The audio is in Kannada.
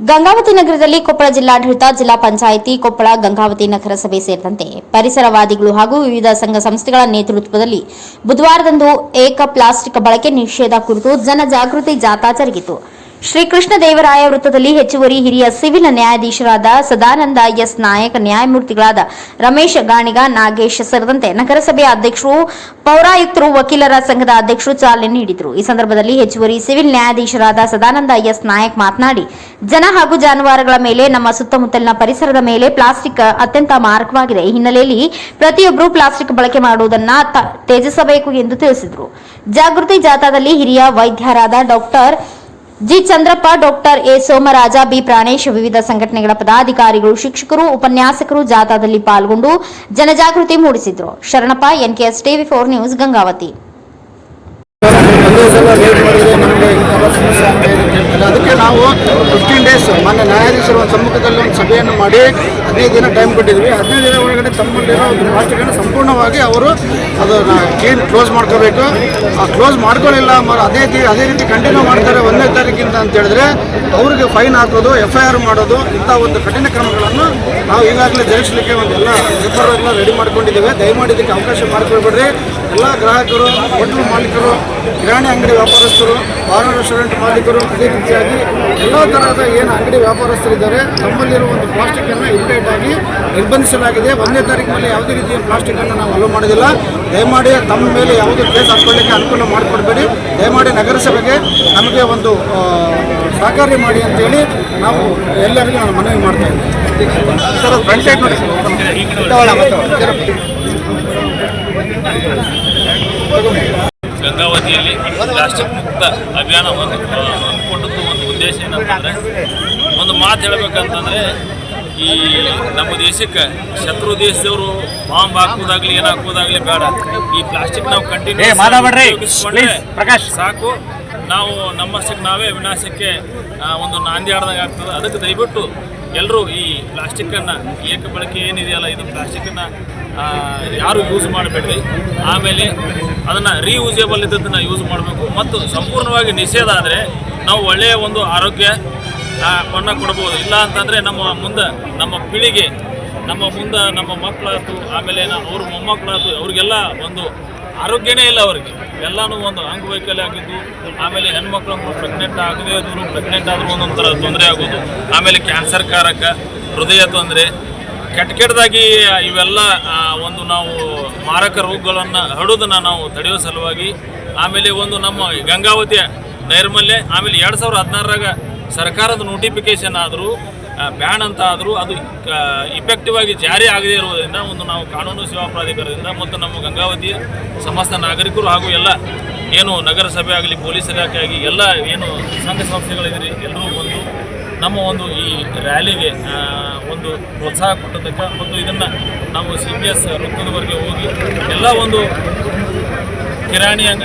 ಗಂಗಾವತಿ ನಗರದಲ್ಲಿ ಕೊಪ್ಪಳ ಜಿಲ್ಲಾಡಳಿತ, ಜಿಲ್ಲಾ ಪಂಚಾಯಿತಿ, ಕೊಪ್ಪಳ ಗಂಗಾವತಿ ನಗರಸಭೆ ಸೇರಿದಂತೆ ಪರಿಸರವಾದಿಗಳು ಹಾಗೂ ವಿವಿಧ ಸಂಘ ಸಂಸ್ಥೆಗಳ ನೇತೃತ್ವದಲ್ಲಿ ಬುಧವಾರದಂದು ಏಕ ಪ್ಲಾಸ್ಟಿಕ್ ಬಳಕೆ ನಿಷೇಧ ಕುರಿತು ಜನಜಾಗೃತಿ ಜಾಥಾ ಜರುಗಿತು. ಶ್ರೀಕೃಷ್ಣ ದೇವರಾಯ ವೃತ್ತದಲ್ಲಿ ಹೆಚ್ಚುವರಿ ಹಿರಿಯ ಸಿವಿಲ್ ನ್ಯಾಯಾಧೀಶರಾದ ಸದಾನಂದ ಎಸ್ ನಾಯಕ್, ನ್ಯಾಯಮೂರ್ತಿಗಳಾದ ರಮೇಶ್ ಗಾಣಿಗ, ನಾಗೇಶ್ ಸೇರಿದಂತೆ ನಗರಸಭೆ ಅಧ್ಯಕ್ಷರು, ಪೌರಾಯುಕ್ತರು, ವಕೀಲರ ಸಂಘದ ಅಧ್ಯಕ್ಷರು ಚಾಲನೆ ನೀಡಿದರು. ಈ ಸಂದರ್ಭದಲ್ಲಿ ಹೆಚ್ಚುವರಿ ಸಿವಿಲ್ ನ್ಯಾಯಾಧೀಶರಾದ ಸದಾನಂದ ಎಸ್ ನಾಯಕ್ ಮಾತನಾಡಿ, ಜನ ಹಾಗೂ ಜಾನುವಾರುಗಳ ಮೇಲೆ ನಮ್ಮ ಸುತ್ತಮುತ್ತಲಿನ ಪರಿಸರದ ಮೇಲೆ ಪ್ಲಾಸ್ಟಿಕ್ ಅತ್ಯಂತ ಮಾರಕವಾಗಿದೆ. ಈ ಹಿನ್ನೆಲೆಯಲ್ಲಿ ಪ್ರತಿಯೊಬ್ಬರು ಪ್ಲಾಸ್ಟಿಕ್ ಬಳಕೆ ಮಾಡುವುದನ್ನ ತ್ಯಜಿಸಬೇಕು ಎಂದು ತಿಳಿಸಿದರು. ಜಾಗೃತಿ ಜಾಥಾದಲ್ಲಿ ಹಿರಿಯ ವೈದ್ಯರಾದ doctor G Chandrappa, doctor A Somaraja, B Pranesh ವಿವಿಧ ಸಂಘಟನೆಗಳ ಪದಾಧಿಕಾರಿಗಳು, ಶಿಕ್ಷಕರು, ಉಪನ್ಯಾಸಕರು ಜಾಥಾದಲ್ಲಿ ಪಾಲ್ಗೊಂಡು ಜನಜಾಗೃತಿ ಮೂಡಿಸಿದ್ರು. Sharanappa, NKS TV four news, Gangavathi. ಒಂದು ಸಮ್ಮುಖದಲ್ಲಿ ಒಂದು ಸಭೆಯನ್ನು ಮಾಡಿ ಹದಿನೈದು ದಿನ ಟೈಮ್ ಕೊಟ್ಟಿದ್ವಿ. ಹದಿನೈದು ದಿನ ಒಳಗಡೆ ತಮ್ಮಲ್ಲಿರೋ ಒಂದು ಪ್ಲಾಸ್ಟಿಕನ್ನು ಸಂಪೂರ್ಣವಾಗಿ ಅವರು ಅದನ್ನು ಕ್ಲೀನ್ ಕ್ಲೋಸ್ ಮಾಡ್ಕೋಬೇಕು? ಆ ಕ್ಲೋಸ್ ಮಾಡ್ಕೊಳ್ಳಿಲ್ಲ ಮ- ಅದೇ ರೀತಿ ಅದೇ ರೀತಿ ಕಂಟಿನ್ಯೂ ಮಾಡ್ತಾರೆ ಒಂದನೇ ತಾರೀಕಿಂದ ಅಂತ ಹೇಳಿದ್ರೆ ಅವ್ರಿಗೆ ಫೈನ್ ಹಾಕೋದು ಎಫ್ ಐ ಆರ್ ಮಾಡೋದು ಇಂಥ ಒಂದು ಕಠಿಣ ಕ್ರಮಗಳನ್ನು ನಾವು ಈಗಾಗಲೇ ಜರುಗಿಸಲಿಕ್ಕೆ ಒಂದೆಲ್ಲ ಎಲ್ಲ ರೆಡಿ ಮಾಡ್ಕೊಂಡಿದ್ದೇವೆ. ದಯಮಾಡಿ ಇದಕ್ಕೆ ಅವಕಾಶ ಮಾಡಿಕೊಡ್ಬೇಡ್ರಿ ಎಲ್ಲ ಗ್ರಾಹಕರು ಹೋಟೆಲ್ ಮಾಲೀಕರು ಕಿರಾಣಿ ಅಂಗಡಿ ವ್ಯಾಪಾರಸ್ಥರು ಬಾರ್ ರೆಸ್ಟೋರೆಂಟ್ ಮಾಲೀಕರು ಅದೇ ರೀತಿಯಾಗಿ ಎಲ್ಲ ತರಹದ ಏನು ಅಂಗಡಿ ವ್ಯಾಪಾರಸ್ಥರಿದ್ದಾರೆ ತಮ್ಮಲ್ಲಿರುವ ಒಂದು ಪ್ಲಾಸ್ಟಿಕ್ಕನ್ನು ಇಮಿಡಿಯೇಟ್ ಆಗಿ ನಿರ್ಬಂಧಿಸಲಾಗಿದೆ. ಒಂದನೇ ತಾರೀಕು ಮೇಲೆ ಯಾವುದೇ ರೀತಿಯ ಪ್ಲಾಸ್ಟಿಕ್ಕನ್ನು ನಾವು ಅಲೋ ಮಾಡೋದಿಲ್ಲ. ದಯಮಾಡಿ ತಮ್ಮ ಮೇಲೆ ಯಾವುದೇ ಕೇಸ್ ಹಾಕ್ಕೊಳ್ಳಿಕ್ಕೆ ಅನುಕೂಲ ಮಾಡಿಕೊಡ್ಬೇಡಿ. ದಯಮಾಡಿ ನಗರಸಭೆಗೆ ನಮಗೆ ಒಂದು ಸಹಕಾರಿ ಮಾಡಿ ಅಂತೇಳಿ ನಾವು ಎಲ್ಲರಿಗೂ ನಾನು ಮನವಿ ಮಾಡ್ತಾ ಇದ್ದೀನಿ. ಸರ್ ಫ್ರಂಟ್ ಸೈಡ್ ನೋಡಿ ಗಂಗಾವತಿಯಲ್ಲಿ ಪ್ಲಾಸ್ಟಿಕ್ ಮುಕ್ತ ಅಭಿಯಾನವನ್ನು ಹಮ್ಮಿಕೊಂಡದ್ದು ಒಂದು ಉದ್ದೇಶ ಏನಂತಂದರೆ ಒಂದು ಮಾತು ಹೇಳಬೇಕಂತಂದರೆ ಈ ನಮ್ಮ ದೇಶಕ್ಕೆ ಶತ್ರು ದೇಶದವರು ಬಾಂಬ್ ಹಾಕೋದಾಗ್ಲಿ ಏನು ಹಾಕೋದಾಗ್ಲಿ ಬೇಡ. ಈ ಪ್ಲಾಸ್ಟಿಕ್ ನಾವು ಕಂಟಿನ್ಯೂ ಪ್ರಕಾಶ್. ಸಾಕು. ನಾವು ನಮ್ಮಷ್ಟಕ್ಕೆ ನಾವೇ ವಿನಾಶಕ್ಕೆ ಒಂದು ನಾಂದಿ ಆಡ್ದಾಗ ಆಗ್ತದೆ. ಅದಕ್ಕೆ ದಯವಿಟ್ಟು ಎಲ್ಲರೂ ಈ ಪ್ಲಾಸ್ಟಿಕ್ಕನ್ನು ಏಕ ಬಳಕೆ ಏನಿದೆಯಲ್ಲ ಇದು ಪ್ಲಾಸ್ಟಿಕ್ಕನ್ನು ಯಾರು ಯೂಸ್ ಮಾಡಬೇಡ್ರಿ. ಆಮೇಲೆ ಅದನ್ನು ರೀಯೂಸೇಬಲ್ ಇದ್ದದನ್ನು ಯೂಸ್ ಮಾಡಬೇಕು. ಮತ್ತು ಸಂಪೂರ್ಣವಾಗಿ ನಿಷೇಧ ಆದರೆ ನಾವು ಒಳ್ಳೆಯ ಒಂದು ಆರೋಗ್ಯ ವನ್ನ ಕೊಡ್ಬೋದು. ಇಲ್ಲ ಅಂತಂದರೆ ನಮ್ಮ ಮುಂದೆ, ನಮ್ಮ ಪೀಳಿಗೆ, ನಮ್ಮ ಮುಂದೆ ನಮ್ಮ ಮಕ್ಕಳಾಯ್ತು ಆಮೇಲೆ ನಾ ಅವ್ರ ಮೊಮ್ಮಕ್ಕಳಾಯ್ತು ಅವ್ರಿಗೆಲ್ಲ ಒಂದು ಆರೋಗ್ಯನೇ ಇಲ್ಲ ಅವ್ರಿಗೆ. ಎಲ್ಲನೂ ಒಂದು ಅಂಗವೈಕಲ್ಯ ಆಗಿದ್ದು, ಆಮೇಲೆ ಹೆಣ್ಮಕ್ಳು ಪ್ರೆಗ್ನೆಂಟ್ ಆಗದೇ ಇದ್ರು ಪ್ರೆಗ್ನೆಂಟ್ ಆದರೂ ಒಂದೊಂದು ಥರ ತೊಂದರೆ ಆಗೋದು. ಆಮೇಲೆ ಕ್ಯಾನ್ಸರ್ ಕಾರಕ, ಹೃದಯ ತೊಂದರೆ ಕೆಟ್ಟ ಕೆಟ್ಟದಾಗಿ ಇವೆಲ್ಲ ಒಂದು ನಾವು ಮಾರಕ ರೋಗಗಳನ್ನು ಹರಡೋದನ್ನು ನಾವು ತಡೆಯೋ ಸಲುವಾಗಿ, ಆಮೇಲೆ ಒಂದು ನಮ್ಮ ಗಂಗಾವತಿಯ ನೈರ್ಮಲ್ಯ, ಆಮೇಲೆ ಎರಡು ಸಾವಿರದ ಹದಿನಾರರಾಗ ಸರ್ಕಾರದ ನೋಟಿಫಿಕೇಶನ್ ಆದರೂ ಬ್ಯಾನ್ ಅಂತ ಆದರೂ ಅದು ಇಫೆಕ್ಟಿವ್ ಆಗಿ ಜಾರಿ ಆಗದೇ ಇರುವುದರಿಂದ ಒಂದು ನಾವು ಕಾನೂನು ಸೇವಾ ಪ್ರಾಧಿಕಾರದಿಂದ ಮತ್ತು ನಮ್ಮ ಗಂಗಾವತಿಯ ಸಮಸ್ತ ನಾಗರಿಕರು ಹಾಗೂ ಎಲ್ಲ ಏನು ನಗರಸಭೆ ಆಗಲಿ, ಪೊಲೀಸ್ ಇಲಾಖೆ ಆಗಲಿ, ಎಲ್ಲ ಏನು ಸಂಘ ಸಂಸ್ಥೆಗಳಿದ್ರಿ, ಎಲ್ಲರೂ ಬಂದು ನಮ್ಮ ಒಂದು ಈ ರ್ಯಾಲಿಗೆ ಒಂದು ಪ್ರೋತ್ಸಾಹ ಕೊಟ್ಟದಕ್ಕೆ ಮತ್ತು ಇದನ್ನು ನಾವು ಸಿ ಬಿ ಎಸ್ ವೃತ್ತದವರೆಗೆ ಹೋಗಿ ಎಲ್ಲ ಒಂದು ಕಿರಾಣಿ ಅಂಗಡಿ